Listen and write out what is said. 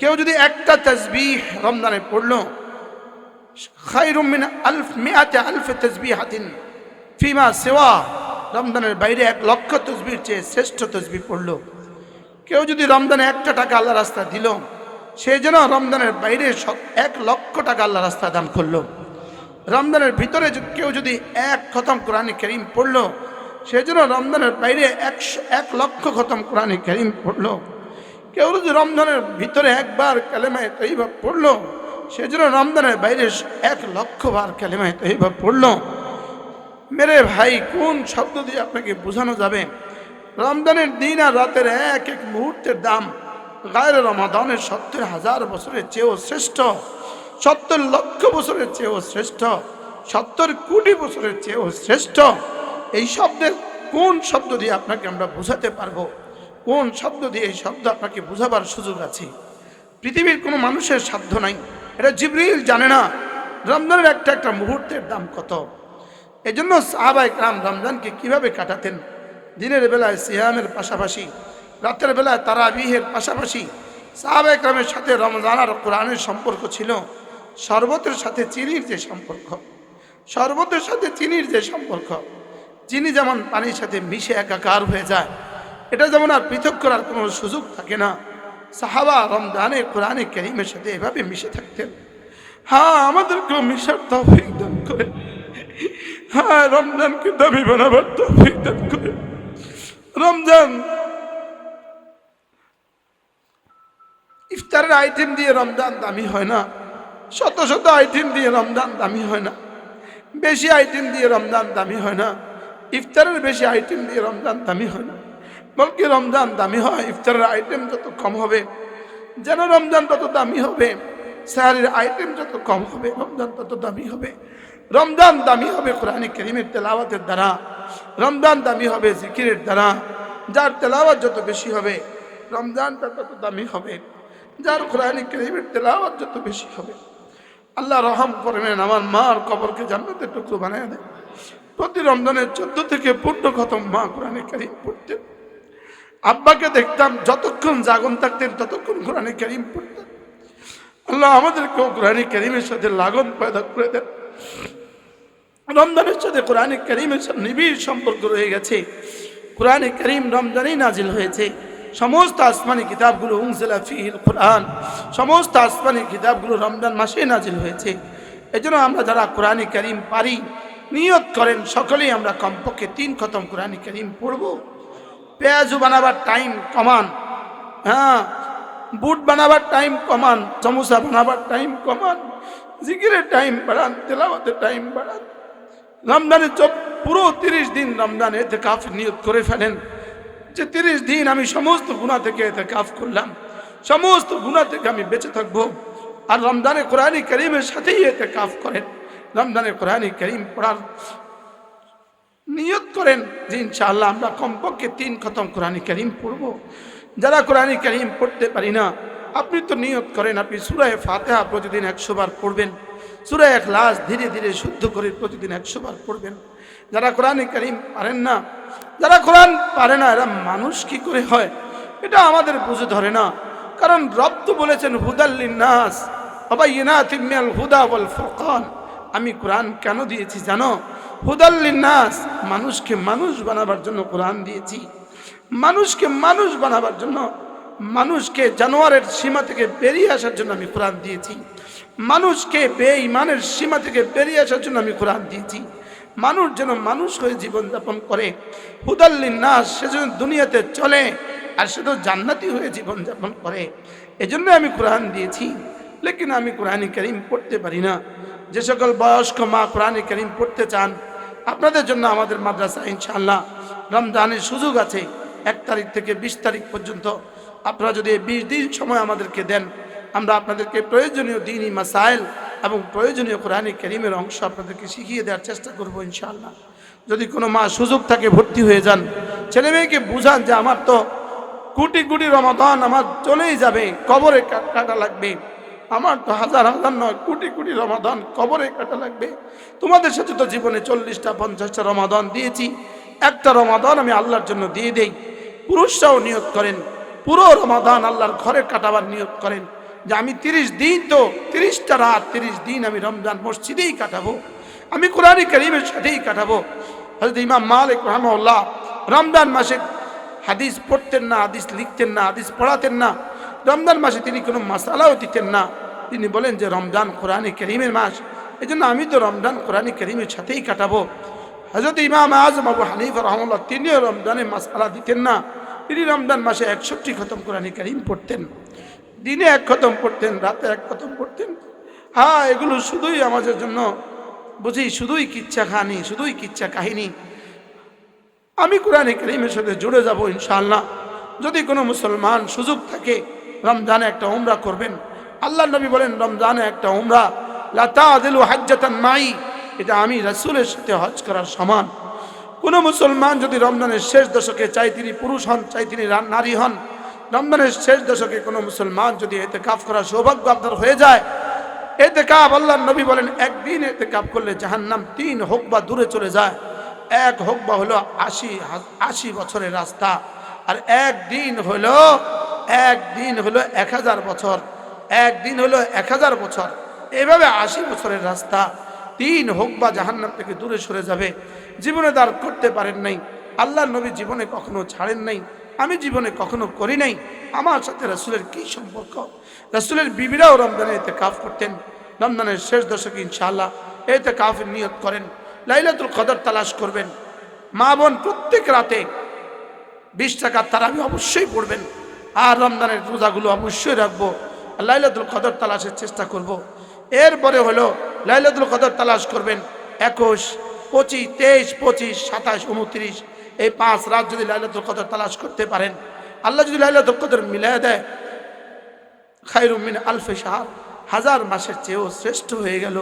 কেউ যদি একটা তসবিহ রমজানে পড়ল খাইরুম মিন আলফ মিয়াতে আলফে তসবিহ হাতিন ফিমা সেওয়া, রমজানের বাইরে এক লক্ষ তসবির চেয়ে শ্রেষ্ঠ তসবি পড়ল। কেউ যদি রমজানে একটা টাকা আল্লাহ রাস্তা দিল, সে যেন রমজানের বাইরে এক লক্ষ টাকা আল্লাহ রাস্তা দান করল। রমজানের ভিতরে কেউ যদি এক খতম কোরআনে করিম পড়ল, সে যেন রমজানের বাইরে একশো, এক লক্ষ খতম কোরআনে করিম পড়ল। কেউ যদি রমজানের ভিতরে একবার কালেমায় তৈবা পড়ল, সে যেন রমজানের বাইরে এক লক্ষ বার কালেমায় তৈবা পড়ল। মেরে ভাই, কোন শব্দ দিয়ে আপনাকে বোঝানো যাবে? রমজানের দিন আর রাতের এক এক মুহূর্তের দাম গায়ের রমাদানের সত্তর হাজার বছরের চেয়েও শ্রেষ্ঠ, সত্তর লক্ষ বছরের চেয়েও শ্রেষ্ঠ, সত্তর কোটি বছরের চেয়েও শ্রেষ্ঠ। এই শব্দের কোন শব্দ দিয়ে আপনাকে আমরা বোঝাতে পারব? কোন শব্দ দিয়ে এই শব্দ আপনাকে বোঝাবার সুযোগ আছে? পৃথিবীর কোনো মানুষের সাধ্য নাই। এটা জিবরিল জানে না। রমজানের একটা একটা মুহূর্তের দাম কত? এজন্য সাহাবাই রাম রমজানকে কীভাবে কাটাতেন? দিনের বেলায় সিয়ামের পাশাপাশি, রাতের বেলায় তারাবিহের পাশাপাশি। সাহাবাই রামের সাথে রমজান আর কোরআনের সম্পর্ক ছিল শরবতের সাথে চিনির যে সম্পর্ক। শরবতের সাথে চিনির যে সম্পর্ক। চিনি যেমন পানির সাথে মিশে একাকার হয়ে যায় এটা যেমন আর পৃথক করার কোনো সুযোগ থাকে না। সাহাবা রমজানে কোরআনে করিমের সাথে এভাবে মিশে থাকতেন। হ্যাঁ আমাদেরকেও মিশার তৌফিক দান করে। হ্যাঁ রমজানকে দামি বানাবার তৌফিক দান করে। রমজান ইফতারের আইটেম দিয়ে রমজান দামি হয় না। শত শত আইটেম দিয়ে রমজান দামি হয় না। বেশি আইটেম দিয়ে রমজান দামি হয় না। ইফতারের বেশি আইটেম দিয়ে রমজান দামি হয় না। বলকি রমজান দামি হয়, ইফতারের আইটেম যত কম হবে, যেন রমজান তত দামি হবে, স্যারের আইটেম যত কম হবে, রমজান তত দামি হবে। রমজান দামি হবে কোরআনে করিমের তেলাওয়াতের দ্বারা, রমজান দামি হবে জিকিরের দ্বারা, যার তেলাওয়াত যত বেশি হবে, রমজানটা তত দামি হবে, যার কোরআনে করিমের তেলাওয়াত যত বেশি হবে। আল্লাহ রহম করবেন, আমার মার কবরকে জান্নাতের টুকরো বানিয়ে দেয় প্রতি রমজানের চোদ্দ থেকে পূর্ণ খতম মা কোরআনে কারিম পড়তেন। আব্বাকে দেখতাম, যতক্ষণ জাগন থাকতেন, ততক্ষণ কোরআনে কারিম পড়তেন। আল্লাহ আমাদেরকেও কোরআনে কারিমের সাথে লাগন পয়দা করে দেন। রমজানের সাথে কোরআনে করিমের সাথে নিবিড় সম্পর্ক রয়ে গেছে। কোরআনে করিম রমজানেই নাজিল হয়েছে। সমস্ত আসমানি কিতাবগুলো উংসেলা ফিহিল কোরআন। সমস্ত আসমানি কিতাবগুলো রমজান মাসে নাজিল হয়েছে। এজন্য আমরা যারা কোরআনে করিম পারি, নিয়ত করেন, সকলেই আমরা কমপক্ষে তিন খতম কোরআনে করিম পড়ব। পেঁয়াজু বানাবার টাইম কমান। হ্যাঁ বুট বানাবার টাইম কমান, সমোসা বানাবার টাইম কমান, জিকিরের টাইম বাড়ান, তেলাওয়াতের টাইম বাড়ান। রমজানের চোখ পুরো তিরিশ দিন রমজান এতে কাফ নিয়োগ করে ফেলেন। যে তিরিশ দিন আমি সমস্ত গুণা থেকে এতে কাফ করলাম। সমস্ত গুণা থেকে আমি বেঁচে থাকব। আর রমজানে কোরআনী করিমের সাথেই এতে কাফ করেন। রমজানে কোরআনী করিম পড়ার নিয়ত করেন যে ইনশাআল্লাহ আমরা কমপক্ষে তিন খতম কোরআনী করিম পড়ব। যারা কোরআনী করিম পড়তে পারি না, আপনি তো নিয়ত করেন, আপনি সুরায় ফাতেহা প্রতিদিন একশো বার পড়বেন, সুরায় এক লাশ ধীরে ধীরে শুদ্ধ করে প্রতিদিন একশো বার পড়বেন। যারা কোরআনী করিম পারেন না, যারা কোরআন পারে না, এরা মানুষ কি করে হয়? এটা আমাদের বুঝে ধরে না। কারণ রব তো বলেছেন নাস বাবা ইনা তিমিয়াল হুদা বল ফরকান। আমি কোরআন কেন দিয়েছি জানো? হুদাল্লিন নাস মানুষকে মানুষ বানাবার জন্য কোরআন দিয়েছি। মানুষকে মানুষ বানাবার জন্য, মানুষকে জানোয়ারের সীমা থেকে বেরিয়ে আসার জন্য আমি কোরআন দিয়েছি। মানুষকে বেঈমানের সীমা থেকে বেরিয়ে আসার জন্য আমি কোরআন দিয়েছি। মানুষ যেন মানুষ হয়ে জীবনযাপন করে। হুদাল্লিন নাস সে যেন দুনিয়াতে চলে আর সে তো জান্নাতি হয়ে জীবনযাপন করে। এজন্য আমি কোরআন দিয়েছি। লেকিন আমি কোরআন করিম পড়তে পারি না। যে সকল বয়স্ক মা কোরআন করিম পড়তে চান আপনাদের জন্য আমাদের মাদ্রাসা, ইনশাআল্লাহ রমজানের সুযোগ আছে। এক তারিখ থেকে বিশ তারিখ পর্যন্ত আপনারা যদি এই বিশ দিন সময় আমাদেরকে দেন, আমরা আপনাদেরকে প্রয়োজনীয় দিনই মাসাইল এবং প্রয়োজনীয় কোরআনী করিমের অংশ আপনাদেরকে শিখিয়ে দেওয়ার চেষ্টা করব, ইনশাআল্লাহ। যদি কোনো মা সুযোগ থাকে, ভর্তি হয়ে যান। ছেলে মেয়েকে বুঝান যে, আমার তো কোটি কোটি রমাদান আমার চলেই যাবে, কবরে কাটা লাগবে। আমার তো হাজার হাজার নয়, কোটি কোটি রমাদান কবরে কাটা লাগবে। তোমাদের সাথে তো জীবনে চল্লিশটা, পঞ্চাশটা রমাদান দিয়েছি। একটা রমাদান আমি আল্লাহর জন্য দিয়ে দেই। পুরুষরাও নিয়োগ করেন। পুরো রমাদান আল্লাহর ঘরে কাটাবার নিয়োগ করেন। যে আমি তিরিশ দিন তো, তিরিশটা রাত, তিরিশ দিন আমি রমজান মসজিদেই কাটাবো। আমি কোরআন করিমের সাথেই কাটাবো। হজরত ইমাম মালিক রহমল্লাহ রমজান মাসে হাদিস পড়তেন না, হাদিস লিখতেন না, হাদিস পড়াতেন না। রমজান মাসে তিনি কোনো মশালাও দিতেন না। তিনি বলেন যে, রমজান কোরআনে করিমের মাস। এই জন্য আমি তো রমজান কোরআনে করিমের সাথেই কাটাবো। হজরত ইমাম আজম আবু হানিফ রহমল্লাহ তিনিও রমজানে মশালা দিতেন না। তিনি রমজান মাসে একষট্টি খতম কোরআনে করিম পড়তেন। দিনে এক খতম পড়তেন, রাতে এক খতম পড়তেন। হ্যাঁ এগুলো শুধুই আমাদের জন্য বুঝি, শুধুই কিচ্ছা খানি শুধুই কিচ্ছা কাহিনী। আমি কোরআনে করিমের সাথে জুড়ে যাব ইনশাআল্লাহ। যদি কোনো মুসলমান সুযোগ থাকে রমজানে একটা উমরা করবেন। আল্লাহ নবী বলেন, রমজানে একটা উমরা লাতা দিলু হাজ্জাতান মাই। এটা আমি রাসূলের সাথে হজ করার সমান। কোনো মুসলমান যদি রমজানের শেষ দশকে চাই তিনি পুরুষ হন, চাই তিনি নারী হন, রমজানের শেষ দশকে কোনো মুসলমান যদি এতে কাফ করার সৌভাগ্য আপনার হয়ে যায় এতে কাপ আল্লাহ নবী বলেন, একদিন এতে কাপ করলে জাহান্নাম তিন হোক বা দূরে চলে যায়। এক হোক বা হলো আশি আশি বছরের রাস্তা, আর একদিন হলো একদিন হলো এক হাজার বছর, একদিন হলো এক হাজার বছর। এভাবে আশি বছরের রাস্তা, তিন হোক বা জাহান্নাম থেকে দূরে সরে যাবে, জীবনে দাঁড় করতে পারেন নাই। আল্লাহ নবী জীবনে কখনো ছাড়েন নাই, আমি জীবনে কখনো করি নাই। আমার সাথে রাসুলের কি সম্পর্ক? রাসুলের বিবিরাও রমজানে এতে কাফ করতেন। রমজানের শেষ দশকে ইনশাআল্লাহ এতে কাফের নিয়ত করেন, লাইলাতুল কদর তালাশ করবেন। মা বোন প্রত্যেক রাতে বিশ টাকার তারাবি অবশ্যই পড়বেন। আর রমজানের রোজাগুলো অবশ্যই রাখব। আর লাইলাতুল কদর তালাশের চেষ্টা করব। এরপরে হলো, লাইলাতুল কদর তালাশ করবেন একুশ, পঁচিশ, তেইশ, পঁচিশ, সাতাশ, উনত্রিশ। এই পাঁচ রাত যদি লাইলাতুল কদর তালাশ করতে পারেন, আল্লাহ যদি লাইলাতুল কদর মিলিয়ে দেয় খাইরুমিন আলফে সাহার হাজার মাসের চেয়েও শ্রেষ্ঠ হয়ে গেল।